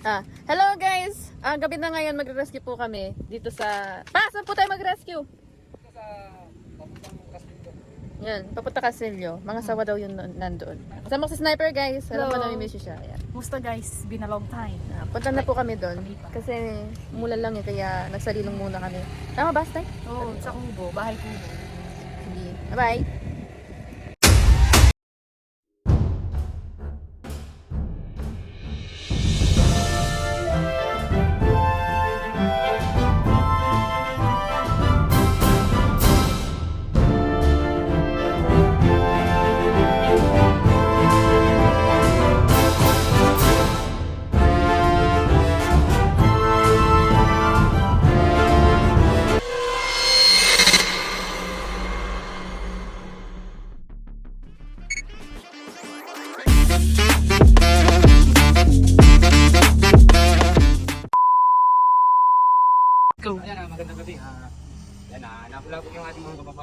Ah, hello guys! Ah, gabi na ngayon magre-rescue po kami dito sa... Pa, saan po tayo mag-rescue? Yan, papunta Casillo. Mga sawa daw yun nandoon. Kasama ko si Sniper guys. Alam ko Hello. namimiss siya. Ayan. Musta guys? Been a long time. Ah, punta na po kami doon. Kasi mulan lang eh, kaya nagsarilong muna kami. Tama ba, Sniper? Oo, sa Kubo, bahay Kubo. Sige. Bye-bye!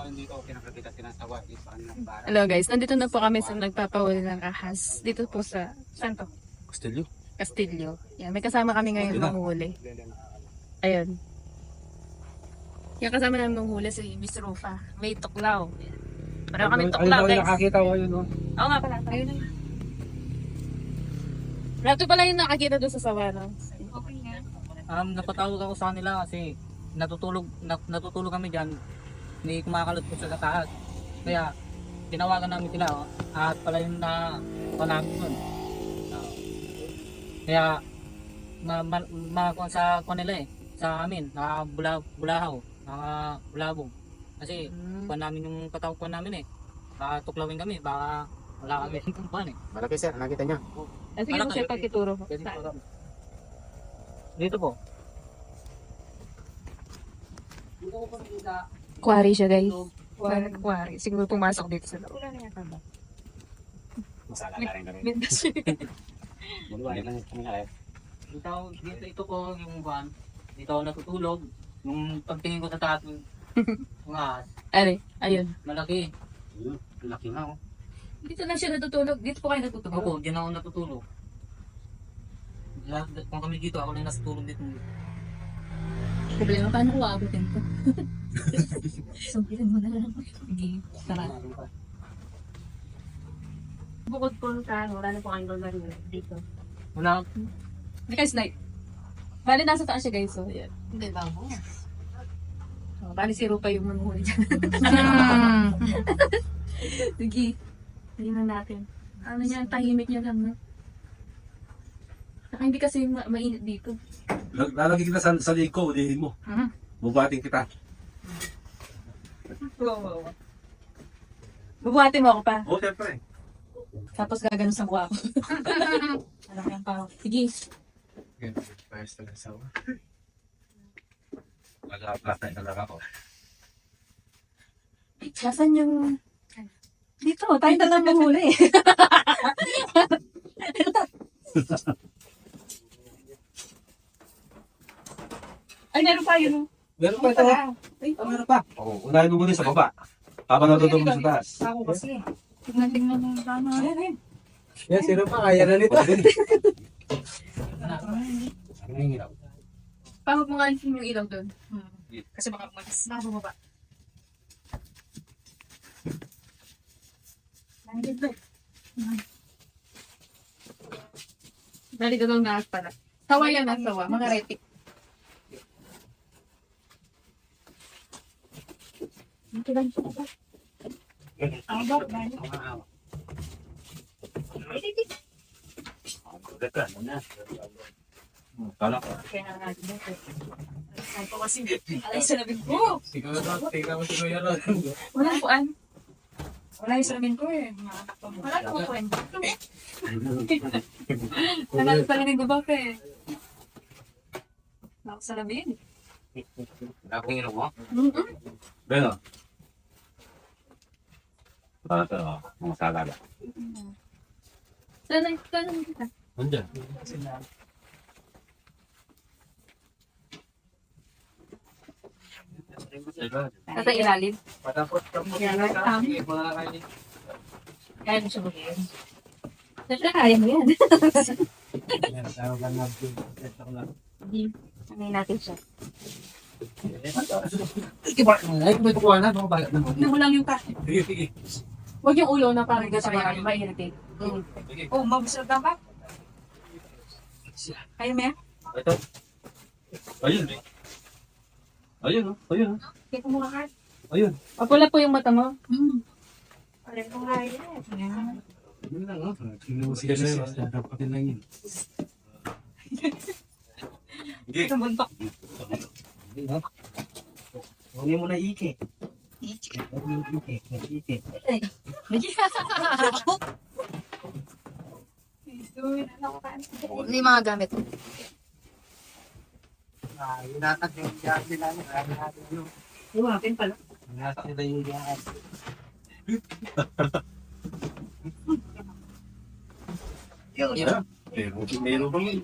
Kababayan dito. Kinakakita sinasawa is sa kanilang bara. Hello guys, nandito na po kami sa nagpapahuli ng ahas. Dito po sa Santo Castillo? Castillo. Yan, may kasama kami ngayon manghuli. Ayun. Yung kasama namin manghuli si Miss Rufa. May tuklaw. Pareho kami tuklaw Ayun, guys. nakakita ko yun. oh. Oo nga pala, tayo na. Rato pala yung nakakita doon sa sawana. Okay nga. Um, napatawag ako sa kanila kasi natutulog na, natutulog kami diyan. Hindi kumakalot po sa taas. Kaya tinawagan namin sila oh, at pala yung na namin yun. Ah, kaya ma, ma, ma, sa kuwan nila eh. Sa amin na bula, bulahaw mga bulabog kasi kuwan namin yung katawag namin eh. Baka tuklawin kami baka wala kami kuwan eh. Malaki sir, nakita niya. Ah, sige po siya pagkituro. Po. dito po. Dito po kami sa Quarry siya guys. Quarry. Quarry. Siguro pumasok dito sa loob. Masala na rin kami. Mindas Buluan lang kami nga eh. Dito, dito ito po yung van. Dito ako natutulog. Nung pagtingin ko sa taas mga ahas, Ari, ayun. malaki. Yun, Laki nga oh. Dito lang siya natutulog. Dito po kayo natutulog. Ako, diyan ako natutulog. Lahat, kung kami dito, ako lang natutulog dito. Problema, paano ko aabutin ko? Sabihin mo na lang. Sige, tara. Bukod po sa ano, wala na po kayong gagawin dito. Wala, Hindi guys, like, bali nasa taas siya guys, so, yan. Hindi ba mo? Oh, bali si Rupa yung manuhuli dyan. Sige, tingnan natin. Ano niya, tahimik niya lang, no? Saka hindi kasi ma- mainit dito. Lag- Lalagay kita sa, sa liko, ulihin mo. Mhm. Bubating kita. Bubuhatin mo ako pa. Oo, siyempre. Tapos gaganon sa mukha ko. Alam yan pa. Sige. Payos talaga sawa. Mag-apply talaga ako. Nasaan yung... Dito, tayo na lang mahuli. Yun. oh. Meron pa ito. Ay, Ah, meron pa. Oo, unahin mo muna sa baba. Habang natutulog sa taas. Ako kasi. Tignan, tignan mo. Tama. Yan, sino pa? Kaya na nito. ano yung ilaw? Pahog mo nga yung ilaw doon. Kasi baka umalis. Baka bumaba. Nalito daw na pala. Sawa yan ang sawa. Mga retik. Kala ko. Kaya nga natin dito. Ay ko kasi. Alay sa labing ko. Ikaw na, tingnan mo si Kuya Rod. Wala po an. Wala yung salamin ko eh. Wala po po. Tagal pala ni Gubak eh. Wala ko salamin. Ako yung mo? Beno. Para ito, oh, mga salada. Sana, sana kita. Nandiyan. Nasa ilalim. Patapos ka mo. Yan, right, um, Sige, mga kainin. Kaya mo siya mag-iyan. Siyempre, kaya mo yan. Ano natin siya. Ano mo lang yung pa. Huwag yung ulo na parang gasa kaya ma-irritate. Oh, mabusog ka ba? Kaya mo yan? Ito. Ayun. eh. Ayun, oh. ayun. oh. Kaya mo ka. Ayun. Mapula po yung mata mo. Hmm. Alam ko nga yan. Yun lang, oh. Mo si Jesus. Dapatin lang yun. Ito buntok. Huwag mo na ike. Hindi mga gamit. Ah, Inatak yung diyan nila. Yung akin pala. Inatak nila yung. Yan. Pero meron pa yun.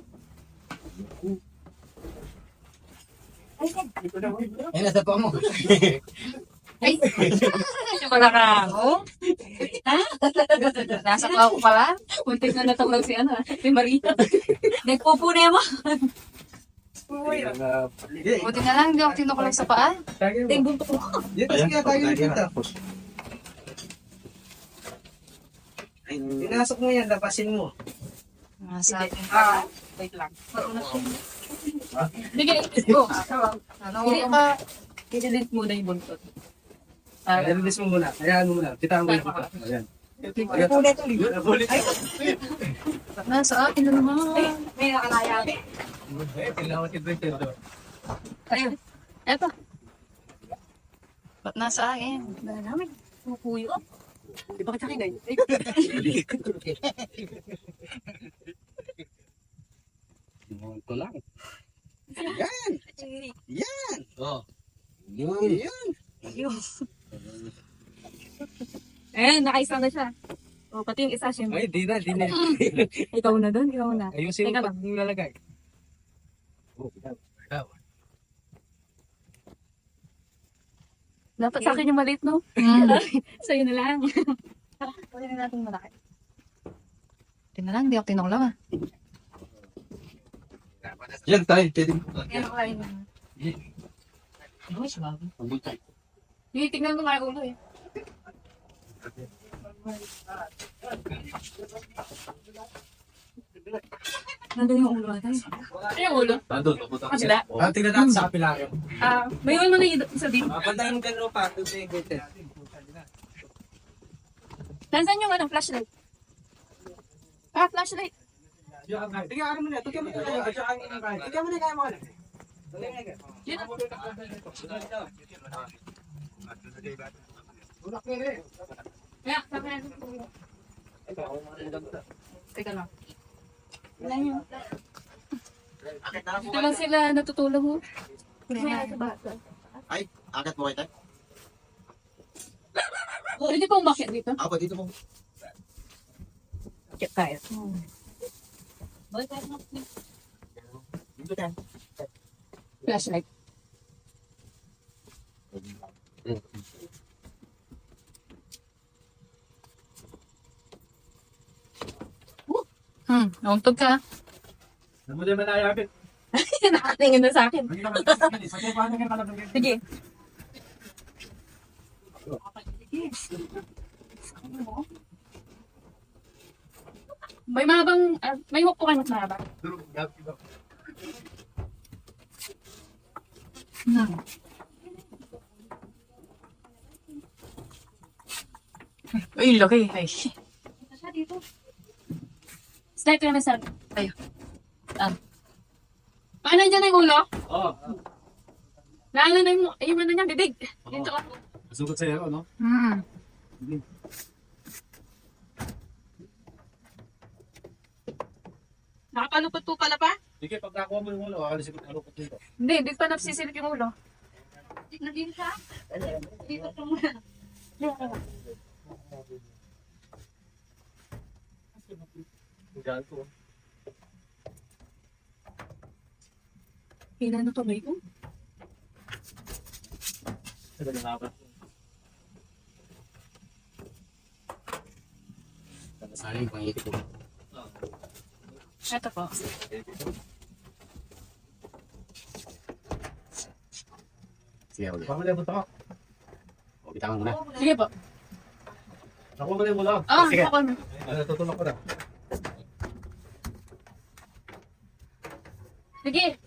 Ay, nasa pa mo. Ay! Wala ka ako? Nasa pa ako pala? Muntik na natawag si ano, si Maria. Nagpupune mo. Buti na lang, hindi ako tinukulog sa paa. Ting buntok mo. Dito sige tayo dito. Pinasok mo yan, lapasin mo. Nasa akin. Ah, wait lang. Sige, go. Ano ka? I-delete muna yung buntot. Ah, release mo muna. Hayaan mo muna. Kita mo yung kita. Ayan. Ulit. Ay, Nasa akin na naman. May nakalaya. tinawag si Dr. Ayun. Eto. Ba't nasa akin? Wala namin. Pupuyo. Di ba kita kinay? Ko lang. Yan! Yan! Oh. Yun. Yun. Eh, nakaisa na siya. O, pati yung isa siya. Ay, di na, di na. Ikaw na doon, ikaw na. Ayusin mo Teka pag nilalagay. Oh, ikaw. Ikaw. Dapat sa akin yung maliit, no? Hmm. Sa'yo na lang. Pwede na natin malaki. Tingnan lang, hindi ako tinukulog ah. Yan tayo. Pwede. Yan ako kain. Ay, sabi. Ang butay. Hindi, tignan ko nga yung ulo eh. Nandun yung ulo natin. Ano yung ulo? Nandun, papunta ka Kabila? Oh. Ah, tingnan natin sa kapila. Ah, may ulo na yung isa dito. Ah, bantayan mo dyan, pa. Sa. Nasaan yung ano, flashlight? Ah, flashlight. Tingnan mo na. Tingnan mo na. Tingnan mo na kaya mo. Dito. Kaya, sabi na Teka lang. Wala yun. Ito lang sila natutulog mo. Ay, agat mo kayo tayo? Pwede pa umakit dito? Ako, dito po. Akit tayo. Dito tayo. Flashlight. Hmm, nauntog ka. Ano mo din manayapit? Nakatingin na sa akin. Sige. May mabang, ah, may hook po kayo mas mahaba. Uy, laki. Ay. Slide ko naman sa... Ay. Ah. Paano dyan yung ulo? Oo. Lalo na yung, yung ano niya, bibig. Dito ka. Sugot sa'yo, no? Hmm. Nakapalupot po pala pa? Sige, pag nakuha mo yung ulo, alisin ko ko dito. Hindi, hindi pa nagsisilip yung ulo. Nandito siya? Dito ka muna. Diyan ko. Pinano to ba ito? Sige, nakapa. Sana yung pangiti ko. Ito po. Sige, ulit. Baka malibot ako. O, bitawan mo na. Sige po. Ako malibot lang. Ah, Sige. ako na. Ano, tutulak ko na. Sige.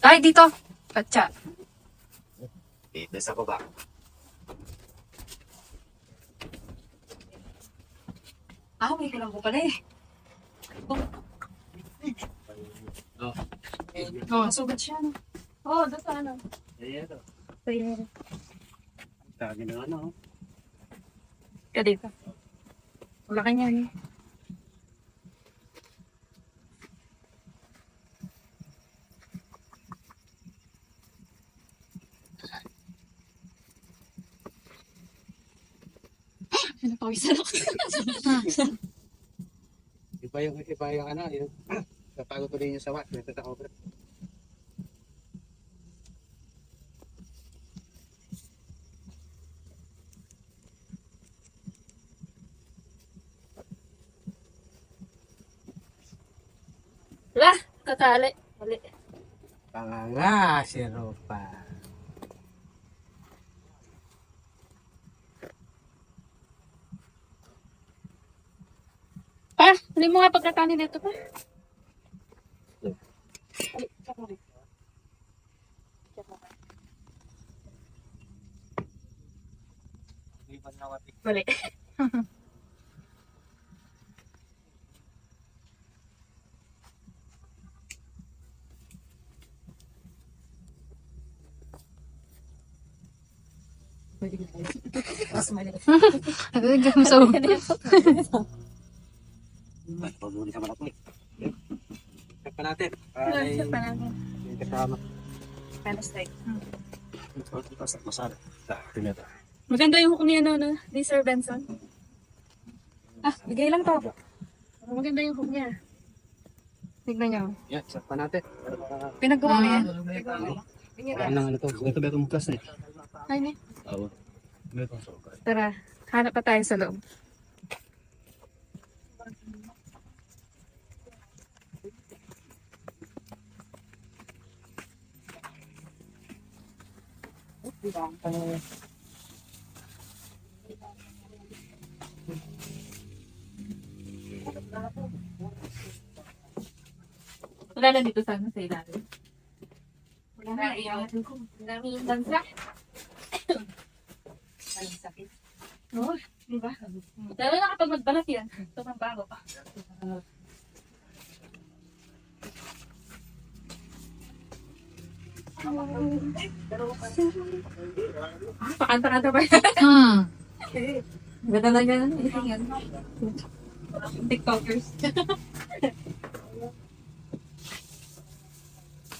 Ay, dito. Patsa. Fitness ako ba? Ah, may kulang ko pala eh. Oh, Sugat siya, no? Oh doon sa ano. Ayan, ito. Sige. Tagi na ano. Ka dito. Wala ka niyan eh. Pinapawisan ako. Iba yung, iba yung ano, yung napagod ko din yung sawa. Nagtata ko. Wala, katali. Mali. Panganga, si Ropa. Pa, huli mo nga pagkatali nito pa. Mali. Mas mali. so, Pagmuli sa malaki. Check pa natin. Ay, yung kasama. Masala. Tinata. maganda yung hook ni ano, no? Ni Sir Benson. Ah, bigay lang to. Maganda yung hook niya. Tignan niyo. Yan, check pa natin. Pinagawa mo yan. Ano nang ano to? Ito ba itong class eh? Ay, ni. Oo. Tara, hanap pa tayo sa loob. Wala na dito sana sa ilalim. Wala na, ko. Wala na yung bansa. Ang sakit. Oo, di ba? Lalo na kapag magbalat yan. Ito ng bago pa. Pakanta-kanta ba yan? Hmm. Ganda na yan. Yan. TikTokers.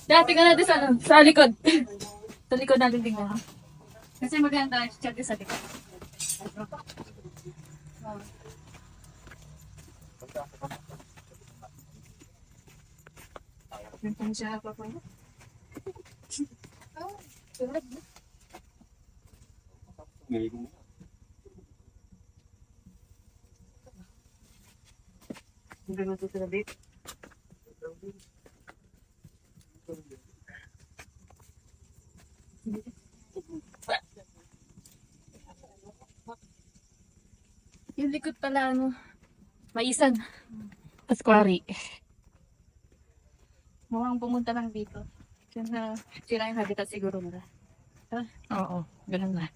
Dati ka natin sa, ano, sa likod. sa likod natin tingnan. Kasi maganda chat sa likod. Nandiyan siya pa pa. Hindi mo ito sila dito. Yung likod pala, ano, maisan. Pasquari. Mukhang pumunta lang dito. Diyan na, sila yung habitat siguro nila. Oo, ganun na.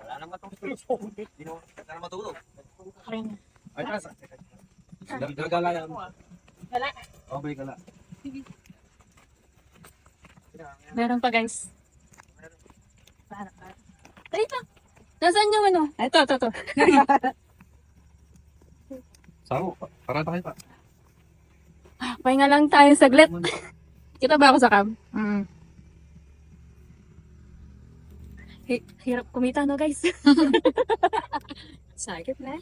Wala naman itong tulog. Hindi na matulog. Na. Ay, kasa. Gagala yan. Wala. Okay, gala. Meron pa guys. Para, para. Dito. Nasaan yung ano? Ito, ito, ito. Saan mo? Parada kayo pa. Pahinga lang tayo saglit. Kita ba ako sa cam? Mm. Hi- hirap kumita no guys. Sakit na.